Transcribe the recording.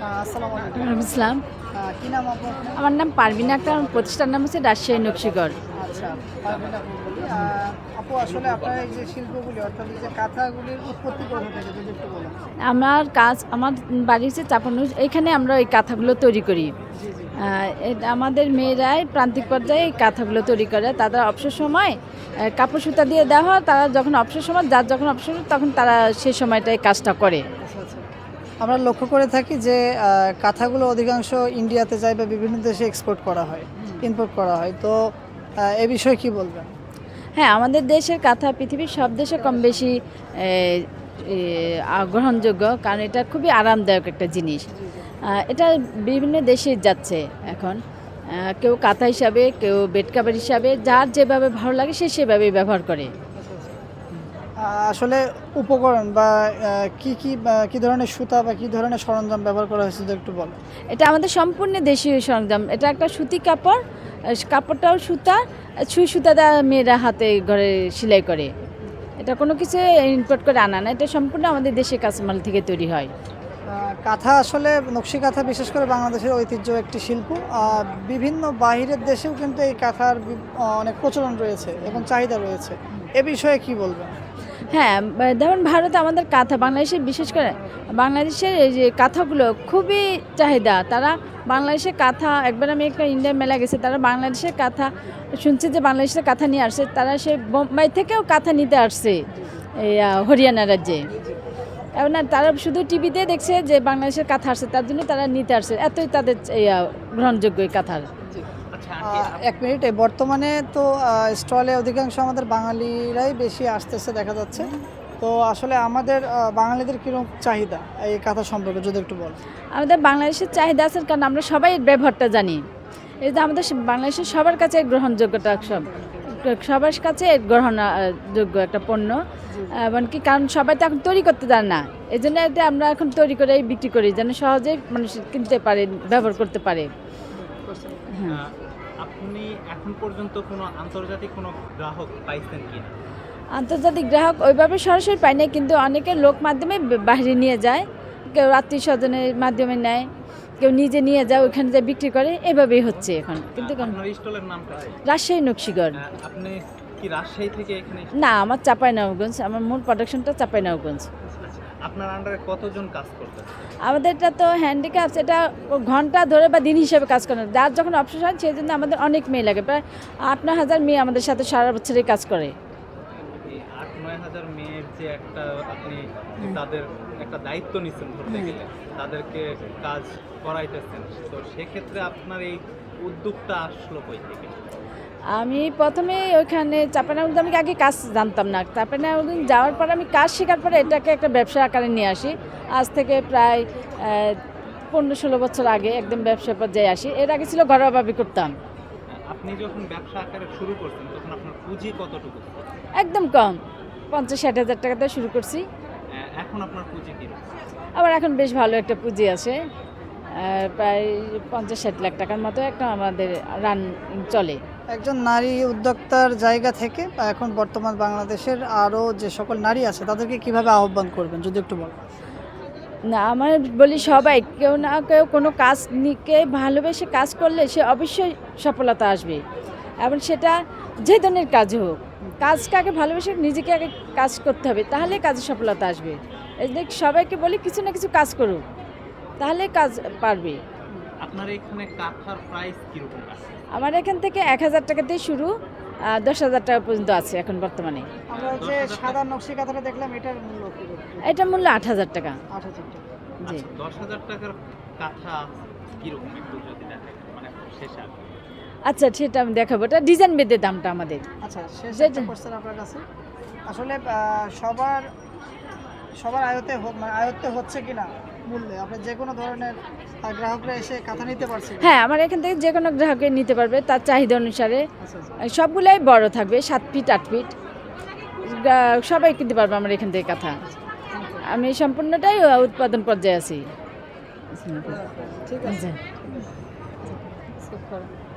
আসসালামু আহ, কি নাম আপনার? আমার নাম পারবিনা একটা প্রতিষ্ঠান নাম হচ্ছে রাজশাহী নকশিগড়। আচ্ছা পারবেন আপনি বলি। আহ, আপু আসলে আপনার এই যে শিল্পগুলি অর্থাৎ এই যে কাঁথাগুলির উৎপত্তি কোথা থেকে যদি একটু বলেন। আমার কাজ আমার বাড়ি হচ্ছে চাপানুর এখানে আমরা ওই কাঁথাগুলো তৈরি করি। আমাদের মেয়েরাই প্রান্তিক পর্যায়ে এই কাঁথাগুলো তৈরি করে। তাদের অবসর সময় কাপড় সুতা দিয়ে দেওয়া হয়। তারা যখন অবসর সময় যার যখন অবসর তখন তারা সেই সময়টায় কাজটা করে। আমরা লক্ষ্য করে থাকি যে কাঁথাগুলো অধিকাংশ ইন্ডিয়াতে যায় বা বিভিন্ন দেশে এক্সপোর্ট করা হয় ইম্পোর্ট করা হয়। তো এ বিষয়ে কি বলবেন? হ্যাঁ আমাদের দেশের কাঁথা পৃথিবীর সব দেশে কম বেশি গ্রহণযোগ্য কারণ এটা খুবই আরামদায়ক একটা জিনিস। এটা বিভিন্ন দেশে যাচ্ছে এখন। কেউ কাঁথা হিসাবে কেউ বেড কাভার হিসাবে যার যেভাবে ভালো লাগে সে সেভাবেই ব্যবহার করে। আসলে উপকরণ বা কি কি কি ধরনের সুতা বা কি ধরনের সরঞ্জাম ব্যবহার করা হয়েছে একটু বলেন। এটা আমাদের সম্পূর্ণ দেশীয় সরঞ্জাম। এটা একটা সুতি কাপড় কাপড়টাও সুতা সুই সুতা দেওয়া মেয়েরা হাতে ঘরে সেলাই করে। এটা কোনো কিছু ইম্পোর্ট করে আনা না এটা সম্পূর্ণ আমাদের দেশের কাঁচামাল থেকে তৈরি হয়। কাঁথা আসলে নকশি কাঁথা বিশেষ করে বাংলাদেশের ঐতিহ্য একটি শিল্প। বিভিন্ন বাহিরের দেশেও কিন্তু এই কাঁথার অনেক প্রচলন রয়েছে এবং চাহিদা রয়েছে। এ বিষয়ে কি বলবেন? হ্যাঁ যেমন ভারতে আমাদের কাঁথা, বাংলাদেশে বিশেষ করে বাংলাদেশের এই যে কাঁথাগুলো খুবই চাহিদা। তারা বাংলাদেশের কাঁথা, একবার আমি একটা ইন্ডিয়ান মেলা গেছে, তারা বাংলাদেশের কাঁথা শুনছে যে বাংলাদেশের কাঁথা নিয়ে আসছে, তারা সে বোম্বাই থেকেও কাঁথা নিতে আসছে এই হরিয়ানা রাজ্যে। আর তারা শুধু টিভিতে দেখছে যে বাংলাদেশের কাঁথা আসছে, তার জন্য তারা নিতে আসছে, এতই তাদের গ্রহণযোগ্য এই কাঁথার। এক মিনিটে বর্তমানে তো স্টলে অধিকাংশ আমাদের বাঙালিরাই বেশি আসতেছে দেখা যাচ্ছে। তো আসলে আমাদের বাঙালিদের কীরকম চাহিদা? এই কাঁথা সম্পর্কে যদি একটু বল। আমাদের বাংলাদেশের চাহিদা আছে কারণ আমরা সবাই ব্যবহারটা জানি। এই যে আমাদের বাংলাদেশের সবার কাছে গ্রহণযোগ্যতা সব সবার কাছে গ্রহণযোগ্য একটা পণ্য। এমনকি কারণ সবাই তো এখন তৈরি করতে জানে না। এই জন্য এটা আমরা এখন তৈরি করে বিক্রি করি যেন সহজে মানুষ কিনতে পারে ব্যবহার করতে পারে। হ্যাঁ। আপনি এখন পর্যন্ত কোনো আন্তর্জাতিক কোনো গ্রাহক পাইছেন কি আন্তর্জাতিক গ্রাহক ওইভাবে সরাসরি পায় না কিন্তু অনেকে লোক মাধ্যমে বাইরে নিয়ে যায়। কেউ আত্মীয় স্বজনের মাধ্যমে নেয় কেউ নিজে নিয়ে যায় ওইখানে যায় বিক্রি করে এভাবেই হচ্ছে এখন। কিন্তু? রাজশাহী নকশিগড়। আপনি কি রাজশাহী থেকে এখানে না আমার চাঁপাইনবাবগঞ্জ আমার মূল প্রোডাকশনটা চাপাই আচ্ছা, আপনার আন্ডারে কতজন কাজ করতেন আমাদেরটা তো হ্যান্ডিক্যাপস এটা ঘণ্টা ধরে বা দিন হিসেবে কাজ করে যার যখন অবসর হয় সেই জন্য আমাদের অনেক মেয়ে লাগে। প্রায় আট নয় হাজার মেয়ে আমাদের সাথে সারা বছরই কাজ করে। আট নয় হাজার মেয়ের যে একটা আপনি তাদের একটা দায়িত্ব নিচ্ছেন ধরতে গেলে তাদেরকে কাজ করাইতেছেন। তো সেক্ষেত্রে আপনার এই উদ্যোগটা আসলো কই থেকে? আমি প্রথমে ওইখানে চাপানাউদ্দিন আমি আগে কাজ জানতাম না। চাপানাউদ্দিন যাওয়ার পর আমি কাজ শেখার পরে এটাকে একটা ব্যবসা আকারে নিয়ে আসি। আজ থেকে প্রায় পনেরো ষোলো বছর আগে একদম ব্যবসা পর্যায়ে আসি। এর আগে ছিল ঘরোয়া ঘরোয়াভাবে করতাম। আপনি যখন ব্যবসা আকারে শুরু করছেন তখন আপনার পুঁজি কতটুকু? একদম কম। পঞ্চাশ ষাট হাজার টাকা দিয়ে শুরু করছি। এখন আপনার পুঁজি কি? আবার এখন বেশ ভালো একটা পুঁজি আছে। প্রায় পঞ্চাশ ষাট লাখ টাকার মতো একটা আমাদের রান চলে। একজন নারী উদ্যোক্তার জায়গা থেকে বা এখন বর্তমান বাংলাদেশের আরও যে সকল নারী আছে তাদেরকে কীভাবে আহ্বান করবেন যদি একটু বল না আমার বলি সবাই কেউ না কেউ কোনো কাজ নিকে ভালোবেসে কাজ করলে সে অবশ্যই সফলতা আসবে। এবং সেটা যে ধরনের কাজ হোক কাজকে আগে ভালোবেসে নিজেকে আগে কাজ করতে হবে তাহলে কাজে সফলতা আসবে। এই যে সবাইকে বলি কিছু না কিছু কাজ করুক তাহলে কাজ পারবে। আপনার এখানে কাঠার প্রাইস কীরকম আছে? আমার এখান থেকে এক হাজার টাকা দিয়ে শুরু দশ হাজার টাকা পর্যন্ত আছে এখন বর্তমানে। আমরা যে সাদা নকশি কাঁথাটা দেখলাম এটার মূল্য এটা মূল্য আট হাজার টাকা। আট হাজার টাকা। জি। আচ্ছা, দশ হাজার টাকার কাঠা কীরকম? একটু যদি দেখেন মানে শেষে আচ্ছা সেটা আমি দেখাবো। এটা ডিজাইন বেঁধে দামটা আমাদের। আচ্ছা শেষ কোশ্চেন আপনার কাছে। আসলে সবার সবার আয়ত্তে হোক মানে আয়ত্তে হচ্ছে কিনা? মূল্যে আপনি যে কোনো ধরনের গ্রাহকরা এসে কাঁথা নিতে পারছে হ্যাঁ আমার এখান থেকে যে কোনো গ্রাহকের নিতে পারবে তার চাহিদা অনুসারে। আচ্ছা আচ্ছা। সবগুলাই বড় থাকবে সাত ফিট আট ফিট। সবাই কিনতে পারবে আমার এখান থেকে কাঁথা আমি সম্পূর্ণটাই উৎপাদন পর্যায়ে আছি। ঠিক আছে। আচ্ছা।